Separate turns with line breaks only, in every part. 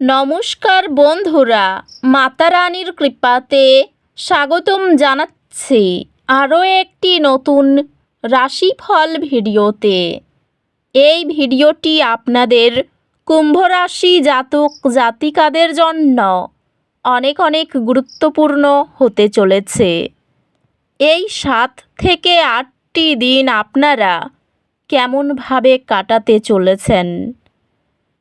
নমস্কার বন্ধুরা মাতা রানীর কৃপাতে স্বাগতম জানাচ্ছি আরও একটি নতুন রাশিফল ভিডিওতে। এই ভিডিওটি আপনাদের কুম্ভ রাশি জাতক জাতিকাদের জন্য অনেক অনেক গুরুত্বপূর্ণ হতে চলেছে। এই সাত থেকে আটটি দিন আপনারা কেমনভাবে কাটাতে চলেছেন?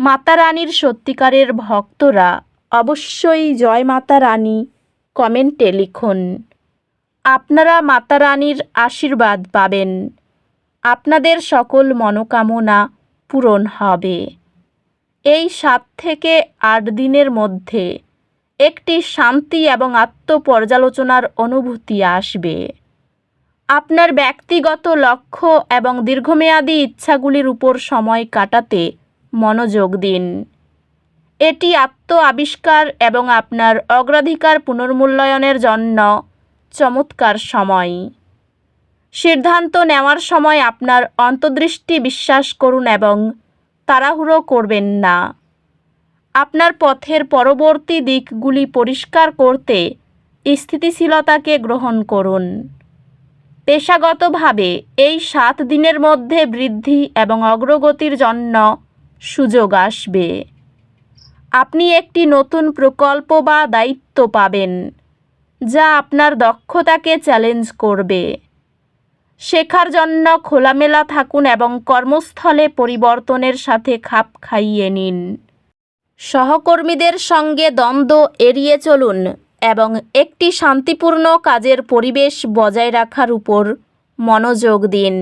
মাতা রানীর সত্যিকারের ভক্তরা অবশ্যই জয় মাতা রানী কমেন্টে লিখুন। আপনারা মাতা রানীর আশীর্বাদ পাবেন। আপনাদের সকল মনোকামনা পূরণ হবে। এই সাত থেকে আট দিনের মধ্যে একটি শান্তি এবং আত্মপর্যালোচনার অনুভূতি আসবে। আপনার ব্যক্তিগত লক্ষ্য এবং দীর্ঘমেয়াদী ইচ্ছাগুলির উপর সময় কাটাতে মনোযোগ দিন। এটি আত্ম আবিষ্কার এবং আপনার অগ্রাধিকার পুনর্মূল্যায়নের জন্য চমৎকার সময়। সিদ্ধান্ত নেওয়ার সময় আপনার অন্তর্দৃষ্টি বিশ্বাস করুন এবং তাড়াহুড়ো করবেন না। আপনার পথের পরবর্তী দিকগুলি পরিষ্কার করতে স্থিতিশীলতাকে গ্রহণ করুন। পেশাগতভাবে এই সাত দিনের মধ্যে বৃদ্ধি এবং অগ্রগতির জন্য সুযোগ আসবে। আপনি একটি নতুন প্রকল্প বা দায়িত্ব পাবেন, যা আপনার দক্ষতাকে চ্যালেঞ্জ করবে। শেখার জন্য খোলামেলা থাকুন এবং কর্মস্থলে পরিবর্তনের সাথে খাপ খাইয়ে নিন। সহকর্মীদের সঙ্গে দ্বন্দ্ব এড়িয়ে চলুন এবং একটি শান্তিপূর্ণ কাজের পরিবেশ বজায় রাখার উপর মনোযোগ দিন।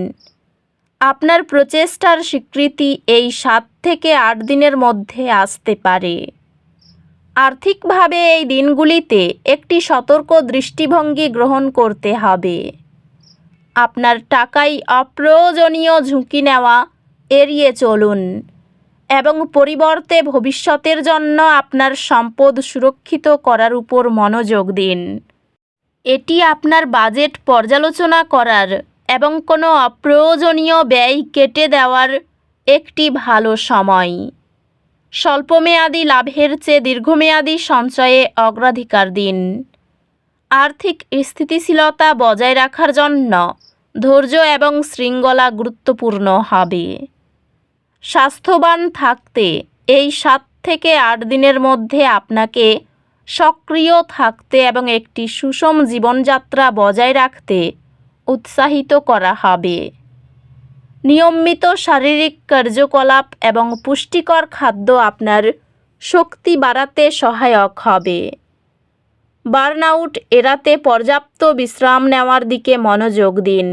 আপনার প্রচেষ্টার স্বীকৃতি এই সাত থেকে আট দিনের মধ্যে আসতে পারে। আর্থিকভাবে এই দিনগুলিতে একটি সতর্ক দৃষ্টিভঙ্গি গ্রহণ করতে হবে। আপনার টাকায় অপ্রয়োজনীয় ঝুঁকি নেওয়া, এড়িয়ে চলুন এবং পরিবর্তে ভবিষ্যতের জন্য আপনার সম্পদ সুরক্ষিত করার উপর মনোযোগ দিন। এটি আপনার বাজেট পর্যালোচনা করার এবং কোনো অপ্রয়োজনীয় ব্যয় কেটে দেওয়ার একটি ভালো সময়। স্বল্পমেয়াদী লাভের চেয়ে দীর্ঘমেয়াদী সঞ্চয়ে অগ্রাধিকার দিন। আর্থিক স্থিতিশীলতা বজায় রাখার জন্য ধৈর্য এবং শৃঙ্খলা গুরুত্বপূর্ণ হবে। স্বাস্থ্যবান থাকতে এই সাত থেকে আট দিনের মধ্যে আপনাকে সক্রিয় থাকতে এবং একটি সুষম জীবনযাত্রা বজায় রাখতে উৎসাহিত করা হবে। নিয়মিত শারীরিক কার্যকলাপ এবং পুষ্টিকর খাদ্য আপনার শক্তি বাড়াতে সহায়ক হবে। বার্নআউট এড়াতে পর্যাপ্ত বিশ্রাম নেওয়ার দিকে মনোযোগ দিন।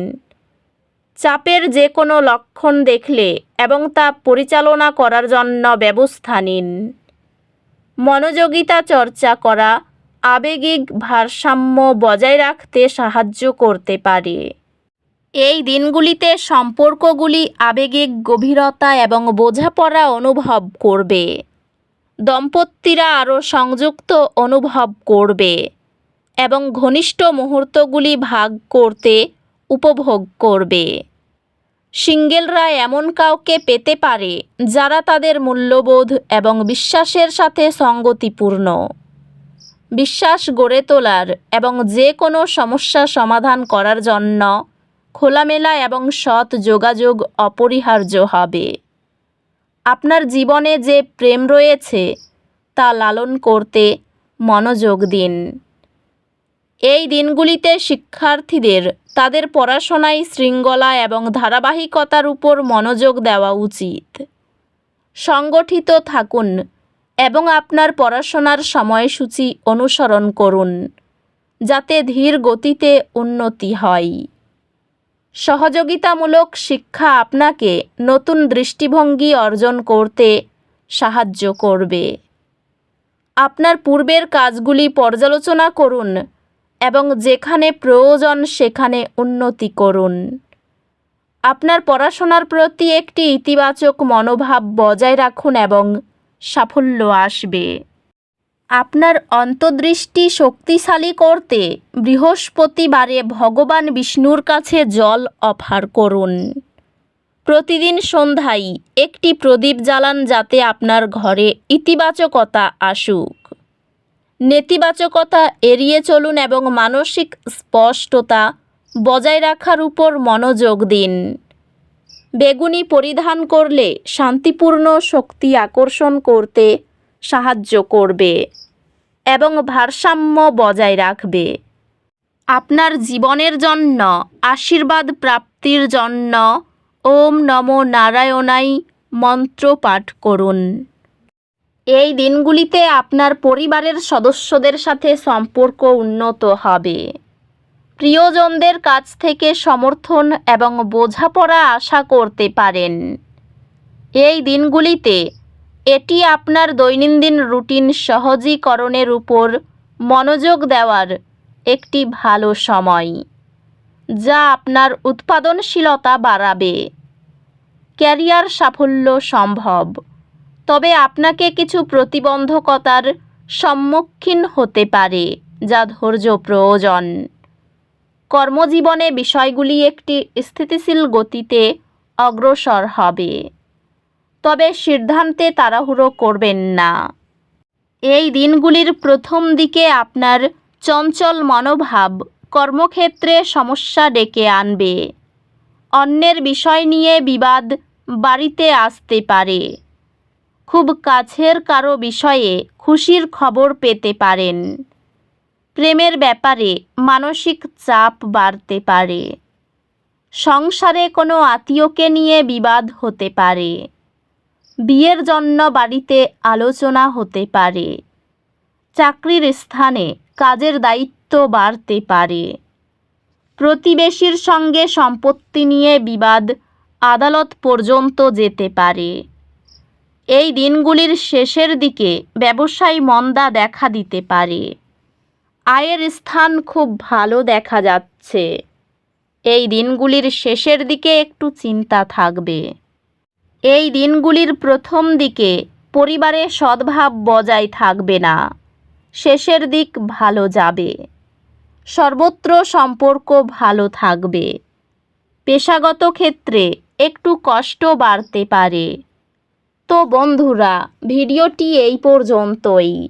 চাপের যে কোনো লক্ষণ দেখলে এবং তা পরিচালনা করার জন্য ব্যবস্থা নিন। মনোযোগিতা চর্চা করা আবেগিক ভারসাম্য বজায় রাখতে সাহায্য করতে পারে। এই দিনগুলিতে সম্পর্কগুলি আবেগিক গভীরতা এবং বোঝাপড়া অনুভব করবে। দম্পতিরা আরও সংযুক্ত অনুভব করবে এবং ঘনিষ্ঠ মুহূর্তগুলি ভাগ করতে উপভোগ করবে। সিঙ্গেলরা এমন কাউকে পেতে পারে যারা তাদের মূল্যবোধ এবং বিশ্বাসের সাথে সঙ্গতিপূর্ণ। বিশ্বাস গড়ে তোলার এবং যে কোনো সমস্যা সমাধান করার জন্য খোলামেলা এবং সৎ যোগাযোগ অপরিহার্য হবে। আপনার জীবনে যে প্রেম রয়েছে, তা লালন করতে মনোযোগ দিন। এই দিনগুলিতে শিক্ষার্থীদের তাদের পড়াশোনায় শৃঙ্খলা এবং ধারাবাহিকতার উপর মনোযোগ দেওয়া উচিত। সংগঠিত থাকুন এবং আপনার পড়াশোনার সময়সূচি অনুসরণ করুন, যাতে ধীর গতিতে উন্নতি হয়। সহযোগিতামূলক শিক্ষা আপনাকে নতুন দৃষ্টিভঙ্গি অর্জন করতে সাহায্য করবে। আপনার পূর্বের কাজগুলি পর্যালোচনা করুন এবং যেখানে প্রয়োজন সেখানে উন্নতি করুন। আপনার পড়াশোনার প্রতি একটি ইতিবাচক মনোভাব বজায় রাখুন এবং সাফল্য আসবে। আপনার অন্তর্দৃষ্টি শক্তিশালী করতে বৃহস্পতিবারে ভগবান বিষ্ণুর কাছে জল অফার করুন। প্রতিদিন সন্ধ্যায় একটি প্রদীপ জ্বালান যাতে আপনার ঘরে ইতিবাচকতা আসুক। নেতিবাচকতা এড়িয়ে চলুন এবং মানসিক স্পষ্টতা বজায় রাখার উপর মনোযোগ দিন। বেগুনি পরিধান করলে শান্তিপূর্ণ শক্তি আকর্ষণ করতে সাহায্য করবে এবং ভারসাম্য বজায় রাখবে। আপনার জীবনের জন্য, আশীর্বাদ প্রাপ্তির জন্য ওম নমো নারায়ণাই মন্ত্র পাঠ করুন। এই দিনগুলিতে আপনার পরিবারের সদস্যদের সাথে সম্পর্ক উন্নত হবে। প্রিয়জনদের কাছ থেকে সমর্থন এবং বোঝাপড়া আশা করতে পারেন। এই দিনগুলিতে এটি আপনার দৈনন্দিন রুটিন সহজীকরণের উপর মনোযোগ দেওয়ার একটি ভালো সময়, যা আপনার উৎপাদনশীলতা বাড়াবে। ক্যারিয়ার সাফল্য সম্ভব, তবে আপনাকে কিছু প্রতিবন্ধকতার সম্মুখীন হতে পারে, যা ধৈর্য প্রয়োজন। কর্মজীবনে বিষয়গুলি একটি স্থিতিশীল গতিতে অগ্রসর হবে। তবে সিদ্ধান্তে তাড়াহুড়ো করবেন না। এই দিনগুলির প্রথম দিকে আপনার চঞ্চল মনোভাব কর্মক্ষেত্রে সমস্যা ডেকে আনবে। অন্যের বিষয় নিয়ে বিবাদ বাড়িতে আসতে পারে। খুব কাছের কারও বিষয়ে খুশির খবর পেতে পারেন। প্রেমের ব্যাপারে মানসিক চাপ বাড়তে পারে। সংসারে কোনো আত্মীয়কে নিয়ে বিবাদ হতে পারে। বিয়ের জন্য বাড়িতে আলোচনা হতে পারে। চাকরির স্থানে কাজের দায়িত্ব বাড়তে পারে। প্রতিবেশীর সঙ্গে সম্পত্তি নিয়ে বিবাদ আদালত পর্যন্ত যেতে পারে। এই দিনগুলির শেষের দিকে ব্যবসায় মন্দা দেখা দিতে পারে। আয়ের স্থান খুব ভালো দেখা যাচ্ছে। এই দিনগুলির শেষের দিকে একটু চিন্তা থাকবে। এই দিনগুলির প্রথম দিকে পরিবারে সদ্ভাব বজায় থাকবে না। শেষের দিক ভালো যাবে। সর্বত্র সম্পর্ক ভালো থাকবে। পেশাগত ক্ষেত্রে একটু কষ্ট বাড়তে পারে। তো বন্ধুরা, ভিডিওটি এই পর্যন্তই।